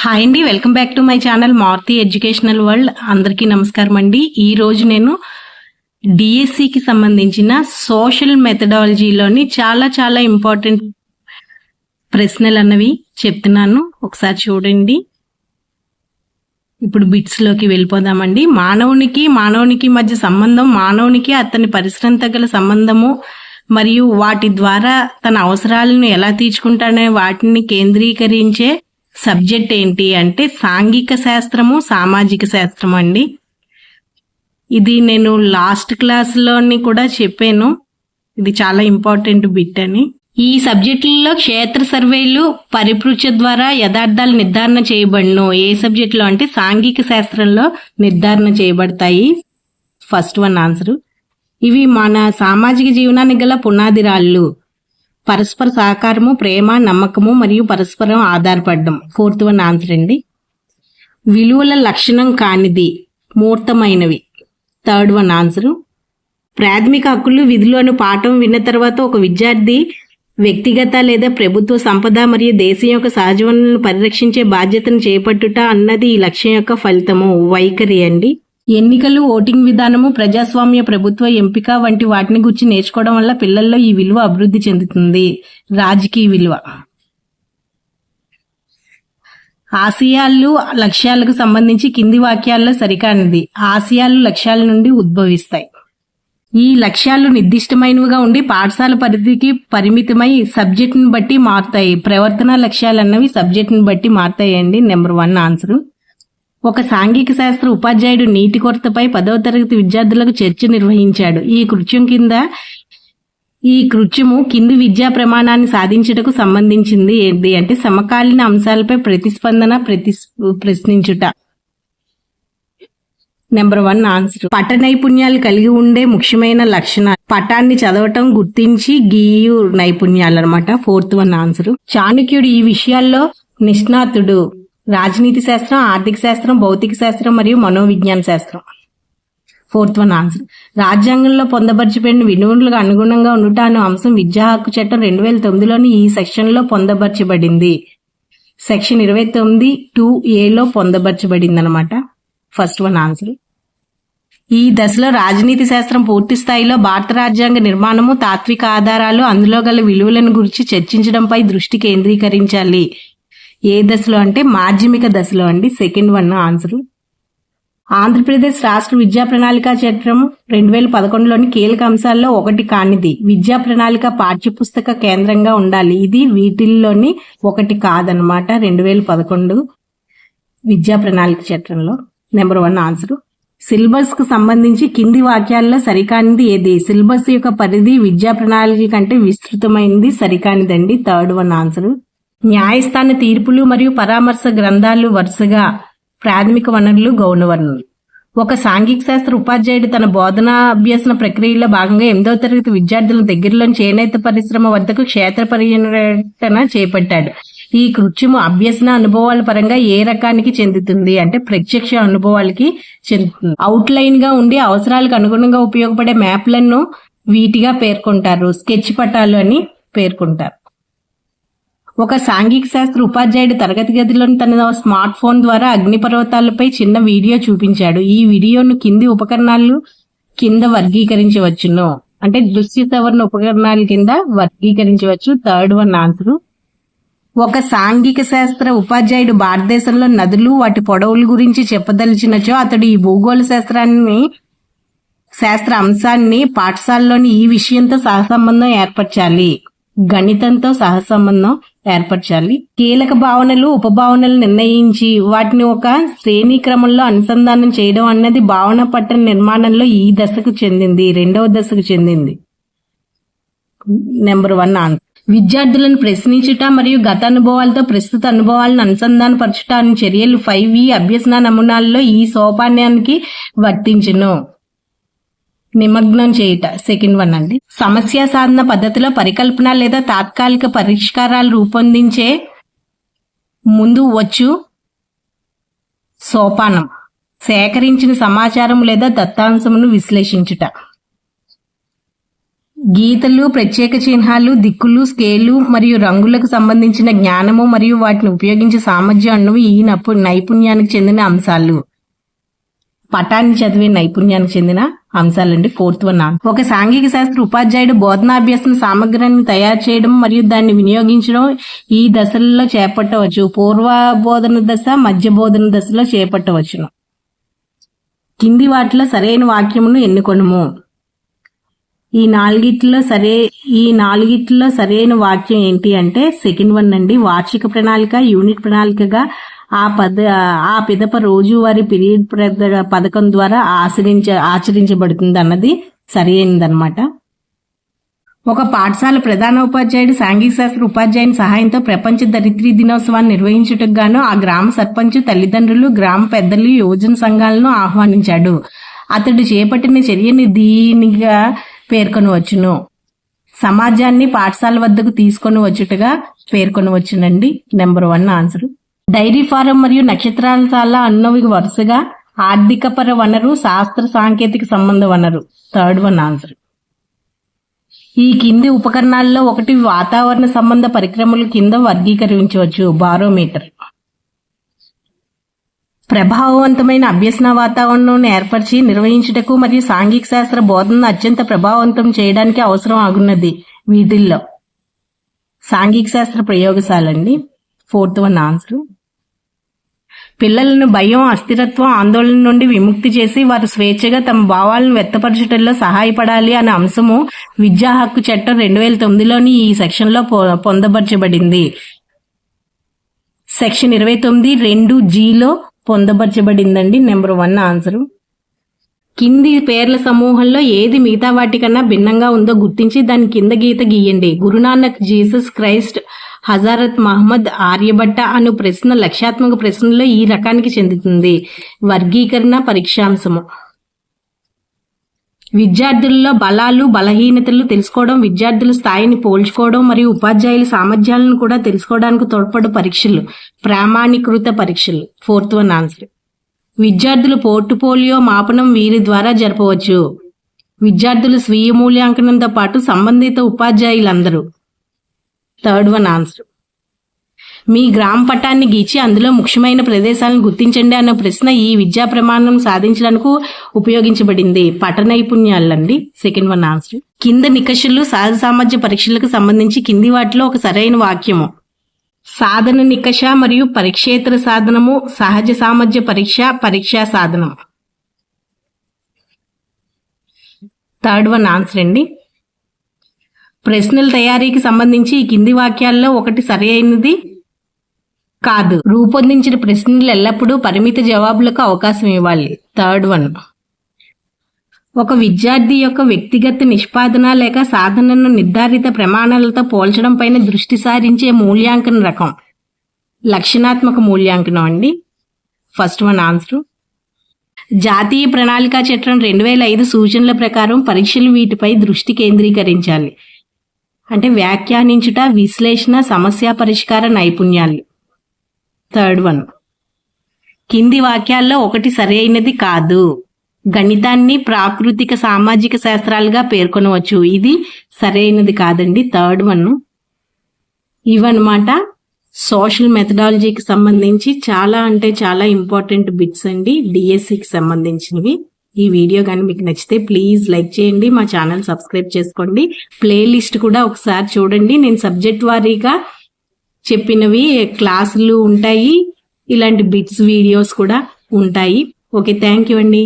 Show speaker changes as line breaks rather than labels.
Hi అండి welcome back to my channel Maruthi educational world అందరికీ నమస్కారం అండి. ఈరోజు నేను డిఎస్సికి సంబంధించిన సోషల్ మెథడాలజీలోని చాలా చాలా ఇంపార్టెంట్ ప్రశ్నలు అన్నవి చెప్తున్నాను. ఒకసారి చూడండి. ఇప్పుడు బిట్స్లోకి వెళ్ళిపోదామండి. మానవునికి మానవునికి మధ్య సంబంధం మానవునికి అతని పరిశ్రమతో గల సంబంధము మరియు వాటి ద్వారా తన అవసరాలను ఎలా తీర్చుకుంటాడనే వాటిని కేంద్రీకరించే సబ్జెక్ట్ ఏంటి అంటే సాంఘిక శాస్త్రము సామాజిక శాస్త్రం అండి. ఇది నేను లాస్ట్ క్లాస్లోని కూడా చెప్పాను. ఇది చాలా ఇంపార్టెంట్ బిట్ అని. ఈ సబ్జెక్టులలో క్షేత్ర సర్వేలు పరిపృచ్ఛ ద్వారా యథార్థాలు నిర్ధారణ చేయబడును. ఏ సబ్జెక్టులో అంటే సాంఘిక శాస్త్రంలో నిర్ధారణ చేయబడతాయి. First one answer. ఇవి మన సామాజిక జీవనానికి గల పునాదిరాళ్ళు. పరస్పర సహకారము ప్రేమ నమ్మకము మరియు పరస్పరం ఆధారపడడం. ఫోర్త్ వన్ ఆన్సర్ అండి. విలువల లక్షణం కానిది మూర్తమైనవి. థర్డ్ వన్ ఆన్సర్ ప్రాథమిక హక్కులు విధులను పాఠం విన్న తర్వాత ఒక విద్యార్థి వ్యక్తిగత లేదా ప్రభుత్వ సంపద మరియు దేశం యొక్క సహజ వనరులను పరిరక్షించే బాధ్యతను చేపట్టుట అన్నది ఈ లక్ష్యం యొక్క ఫలితము. వైఖరి అండి. ఎన్నికలు ఓటింగ్ విధానము ప్రజాస్వామ్య ప్రభుత్వ ఎంపిక వంటి వాటిని గురించి నేర్చుకోవడం వల్ల పిల్లల్లో ఈ విలువ అభివృద్ధి చెందుతుంది. రాజకీయ విలువ. ఆశయాలు లక్ష్యాలకు సంబంధించి కింది వాక్యాల్లో సరికానిది. ఆశయాలు లక్ష్యాల నుండి ఉద్భవిస్తాయి. ఈ లక్ష్యాలు నిర్దిష్టమైనవిగా ఉండి పాఠశాల పరిధికి పరిమితమై సబ్జెక్టుని బట్టి మారుతాయి. ప్రవర్తన లక్ష్యాలు అన్నవి సబ్జెక్టుని బట్టి మారుతాయండి. Number one answer. ఒక సాంఘిక శాస్త్ర ఉపాధ్యాయుడు నీటి కొరతపై పదవ తరగతి విద్యార్థులకు చర్చ నిర్వహించాడు. ఈ కృత్యం కింద ఈ కృత్యము కింది విద్యా ప్రమాణాన్ని సాధించుటకు సంబంధించింది ఏంటి అంటే సమకాలీన అంశాలపై ప్రతిస్పందన ప్రతి ప్రశ్నించుట. నెంబర్ వన్ ఆన్సర్ పట నైపుణ్యాలు కలిగి ఉండే ముఖ్యమైన లక్షణాలు. పటాన్ని చదవటం గుర్తించి గీయు నైపుణ్యాలు అనమాట ఫోర్త్ వన్ ఆన్సర్ చాణక్యుడు ఈ విషయాల్లో నిష్ణాతుడు. రాజనీతి శాస్త్రం ఆర్థిక శాస్త్రం భౌతిక శాస్త్రం మరియు మనోవిజ్ఞాన శాస్త్రం. ఫోర్త్ వన్ ఆన్సర్ రాజ్యాంగంలో పొందపరచబడిన విలువలకు అనుగుణంగా ఉండుట అనే అంశం విద్యా హక్కు చట్టం రెండు వేల తొమ్మిదిలోని ఈ సెక్షన్లో పొందపరచబడింది. సెక్షన్ ఇరవై తొమ్మిది టూ ఏలో పొందపరచబడింది అనమాట ఫస్ట్ వన్ ఆన్సర్ ఈ దశలో రాజనీతి శాస్త్రం పూర్తి స్థాయిలో భారత రాజ్యాంగ నిర్మాణము తాత్విక ఆధారాలు అందులో గల విలువలను గురించి చర్చించడంపై దృష్టి కేంద్రీకరించాలి. ఏ దశలో అంటే మాధ్యమిక దశలో అండి సెకండ్ వన్ ఆన్సర్ ఆంధ్రప్రదేశ్ రాష్ట్ర విద్యా ప్రణాళిక చట్టం రెండు వేల పదకొండులోని కీలక అంశాల్లో ఒకటి కానిది. విద్యా ప్రణాళిక పాఠ్యపుస్తక కేంద్రంగా ఉండాలి. ఇది వీటిల్లోని ఒకటి కాదనమాట రెండు వేల పదకొండు విద్యా ప్రణాళిక చట్టంలో. నెంబర్ వన్ ఆన్సర్ సిలబస్కు సంబంధించి కింది వాక్యాల్లో సరికానిది ఏది? సిలబస్ యొక్క పరిధి విద్యా ప్రణాళిక కంటే విస్తృతమైనది సరికానిదండి. థర్డ్ వన్ ఆన్సర్ న్యాయస్థాన తీర్పులు మరియు పరామర్శ గ్రంథాలు వరుసగా ప్రాథమిక వనరులు గౌణ వనరులు. ఒక సాంఘిక శాస్త్ర ఉపాధ్యాయుడు తన బోధనా అభ్యసన ప్రక్రియలో భాగంగా ఎనిమిదవ తరగతి విద్యార్థుల దగ్గరలోని చేనేత పరిశ్రమ వద్దకు క్షేత్ర పర్యటన చేపట్టాడు. ఈ కృత్యము అభ్యసన అనుభవాల పరంగా ఏ రకానికి చెందుతుంది అంటే ప్రత్యక్ష అనుభవాలకి చెందుతుంది. అవుట్ లైన్గా ఉండి అవసరాలకు అనుగుణంగా ఉపయోగపడే మ్యాప్లను వీటిగా పేర్కొంటారు. స్కెచ్ పటాలు అని పేర్కొంటారు. ఒక సాంఘిక శాస్త్ర ఉపాధ్యాయుడు తరగతి గదిలోని తన స్మార్ట్ ఫోన్ ద్వారా అగ్నిపర్వతాలపై చిన్న వీడియో చూపించాడు. ఈ వీడియోను కింది ఉపకరణాలు కింద వర్గీకరించవచ్చును. అంటే దృశ్య సవరణ ఉపకరణాల కింద వర్గీకరించవచ్చు. Third one answer. ఒక సాంఘిక శాస్త్ర ఉపాధ్యాయుడు భారతదేశంలో నదులు వాటి పొడవుల గురించి చెప్పదలిచినచో అతడు ఈ భూగోళ శాస్త్రాన్ని శాస్త్ర అంశాన్ని పాఠశాలలోని ఈ విషయంతో సహసంబంధం ఏర్పరచాలి. గణితంతో సహసంబంధం. ఏర్పరచాలి. కీలక భావనలు ఉపభావనలు నిర్ణయించి వాటిని ఒక శ్రేణి క్రమంలో అనుసంధానం చేయడం అన్నది భావన పట్టణ నిర్మాణంలో ఈ దశకు చెందింది రెండవ దశకు చెందింది. నెంబర్ వన్ ఆన్సర్ విద్యార్థులను ప్రశ్నించుట మరియు గత అనుభవాలతో ప్రస్తుత అనుభవాలను అనుసంధానపరచుట అనే చర్యలు ఫైవ్ ఈ e అభ్యసన నమూనాల్లో ఈ సోపాన్యానికి వర్తించును. నిమగ్నం చేయుట. సెకండ్ వన్ అండి. సమస్య సాధన పద్ధతిలో పరికల్పన లేదా తాత్కాలిక పరిష్కారాలు రూపొందించే ముందు వచ్చు సోపానం. సేకరించిన సమాచారం లేదా దత్తాంశమును విశ్లేషించుట. గీతలు ప్రత్యేక చిహ్నాలు దిక్కులు స్కేలు మరియు రంగులకు సంబంధించిన జ్ఞానము మరియు వాటిని ఉపయోగించే సామర్థ్యం అన్నవి ఈ నపు నైపుణ్యానికి చెందిన అంశాలు. పటాన్ని చదివే నైపుణ్యానికి చెందిన అంశాలండి ఫోర్త్ వన్ ఒక సాంఘిక శాస్త్ర ఉపాధ్యాయుడు బోధనాభ్యాసం సామగ్రిని తయారు చేయడం మరియు దాన్ని వినియోగించడం ఈ దశల్లో చేపట్టవచ్చు. పూర్వ బోధన దశ మధ్య బోధన దశలో చేపట్టవచ్చును. కింది వాటిలో సరైన వాక్యమును ఎన్నుకొనుము. ఈ నాలుగిట్లో సరే ఈ నాలుగిట్లో సరైన వాక్యం ఏంటి అంటే సెకండ్ వన్ అండి. వార్షిక ప్రణాళిక యూనిట్ ప్రణాళికగా ఆ పద ఆ పిదప రోజువారీ పీరియడ్ ప్ర- పథకం ద్వారా ఆచరించ ఆచరించబడుతుంది అన్నది సరి అయిందనమాట ఒక పాఠశాల ప్రధాన ఉపాధ్యాయుడు సాంఘిక శాస్త్ర ఉపాధ్యాయుని సహాయంతో ప్రపంచ దరిద్రీ దినోత్సవాన్ని నిర్వహించుటకు గాను ఆ గ్రామ సర్పంచ్ తల్లిదండ్రులు గ్రామ పెద్దలు యోజన సంఘాలను ఆహ్వానించాడు. అతడు చేపట్టిన చర్యని దీనిగా పేర్కొనవచ్చును. సమాజాన్ని పాఠశాల వద్దకు తీసుకొని వచ్చుటగా పేర్కొనవచ్చునండి. Number one answer. Dairy farm మరియు నక్షత్రాల అన్నవి వరుసగా ఆర్థికపర వనరు శాస్త్ర సాంకేతిక సంబంధ వనరు థర్డ్ వన్ ఆన్సర్. ఈ కింది ఉపకరణాల్లో ఒకటి వాతావరణ సంబంధ పరిక్రమలు కింద వర్గీకరించవచ్చు బారోమీటర్. ప్రభావవంతమైన అభ్యసన వాతావరణం ఏర్పరిచి నిర్వహించుటకు మరియు సాంఘిక శాస్త్ర బోధనను అత్యంత ప్రభావవంతం చేయడానికి అవసరం ఆగున్నది వీటిల్లో. సాంఘిక శాస్త్ర ప్రయోగశాలండి ఫోర్త్ వన్ ఆన్సర్. పిల్లలను భయం అస్థిరత్వం ఆందోళన నుండి విముక్తి చేసి వారు స్వేచ్ఛగా తమ భావాలను వ్యక్తపరచడంలో సహాయపడాలి అనే అంశము విద్యా హక్కు చట్టం రెండు వేల తొమ్మిదిలోని ఈ సెక్షన్లో పొ- పొందపరచబడింది. సెక్షన్ ఇరవై తొమ్మిది రెండు జీలో పొందపరచబడిందండి. Number one answer. కింది పేర్ల సమూహంలో ఏది మిగతా వాటికన్నా భిన్నంగా ఉందో గుర్తించి దాని కింద గీత గీయండి. గురునానక్ జీసస్ క్రైస్ట్ హజారత్ మహమ్మద్ ఆర్యభట్ట అను ప్రశ్న లక్ష్యాత్మక ప్రశ్నలో ఈ రకానికి చెందుతుంది. వర్గీకరణ పరీక్షాంశము. విద్యార్థుల్లో బలాలు బలహీనతలు తెలుసుకోవడం విద్యార్థుల స్థాయిని పోల్చుకోవడం మరియు ఉపాధ్యాయుల సామర్థ్యాలను కూడా తెలుసుకోవడానికి తోడ్పడు పరీక్షలు. ప్రామాణీకృత పరీక్షలు. ఫోర్త్ వన్ ఆన్సర్ విద్యార్థుల పోర్టుపోలియో మాపనం వీరి ద్వారా జరపవచ్చు. విద్యార్థులు స్వీయ మూల్యాంకనంతో పాటు సంబంధిత ఉపాధ్యాయులందరూ. థర్డ్ వన్ ఆన్సర్ మీ గ్రామ పటాన్ని గీచి అందులో ముఖ్యమైన ప్రదేశాలను గుర్తించండి అన్న ప్రశ్న ఈ విద్యా ప్రమాణం సాధించడానికి ఉపయోగించబడింది. పట నైపుణ్యాలండి. సెకండ్ వన్ ఆన్సర్ కింద నికషులు సహజ సామర్థ్య పరీక్షలకు సంబంధించి కింది వాటిలో ఒక సరైన వాక్యము. సాధన నికష మరియు పరీక్షేతర సాధనము సహజ సామర్థ్య పరీక్ష పరీక్షా సాధనం థర్డ్ వన్ ఆన్సర్ అండి. ప్రశ్నల తయారీకి సంబంధించి ఈ కింది వాక్యాల్లో ఒకటి సరి అయినది కాదు. రూపొందించిన ప్రశ్నలు ఎల్లప్పుడూ పరిమిత జవాబులకు అవకాశం ఇవ్వాలి. Third one. ఒక విద్యార్థి యొక్క వ్యక్తిగత నిష్పాదన లేక సాధనను నిర్ధారిత ప్రమాణాలతో పోల్చడం పైన దృష్టి సారించే మూల్యాంకన రకం. లక్షణాత్మక మూల్యాంకనం అండి. First one answer. జాతీయ ప్రణాళికా చట్టం రెండు వేల ఐదు సూచనల ప్రకారం పరీక్షలు వీటిపై దృష్టి కేంద్రీకరించాలి. అంటే వ్యాఖ్యానించుట విశ్లేషణ సమస్య పరిష్కార నైపుణ్యాలు. థర్డ్ వన్ కింది వాక్యాల్లో ఒకటి సరైనది కాదు. గణితాన్ని ప్రాకృతిక సామాజిక శాస్త్రాలుగా పేర్కొనవచ్చు. ఇది సరైనది కాదండి. థర్డ్ వన్ ఇవన్నమాట సోషల్ మెథడాలజీకి సంబంధించి చాలా అంటే చాలా ఇంపార్టెంట్ బిట్స్ అండి. డిఎస్సికి సంబంధించినవి. ఈ వీడియో కానీ మీకు నచ్చితే ప్లీజ్ లైక్ చేయండి మా ఛానల్ సబ్స్క్రైబ్ చేసుకోండి. ప్లేలిస్ట్ కూడా ఒకసారి చూడండి. నేను సబ్జెక్ట్ వారీగా చెప్పినవి క్లాసులు ఉంటాయి. ఇలాంటి బిట్స్ వీడియోస్ కూడా ఉంటాయి. ఓకే థ్యాంక్ యూ అండి.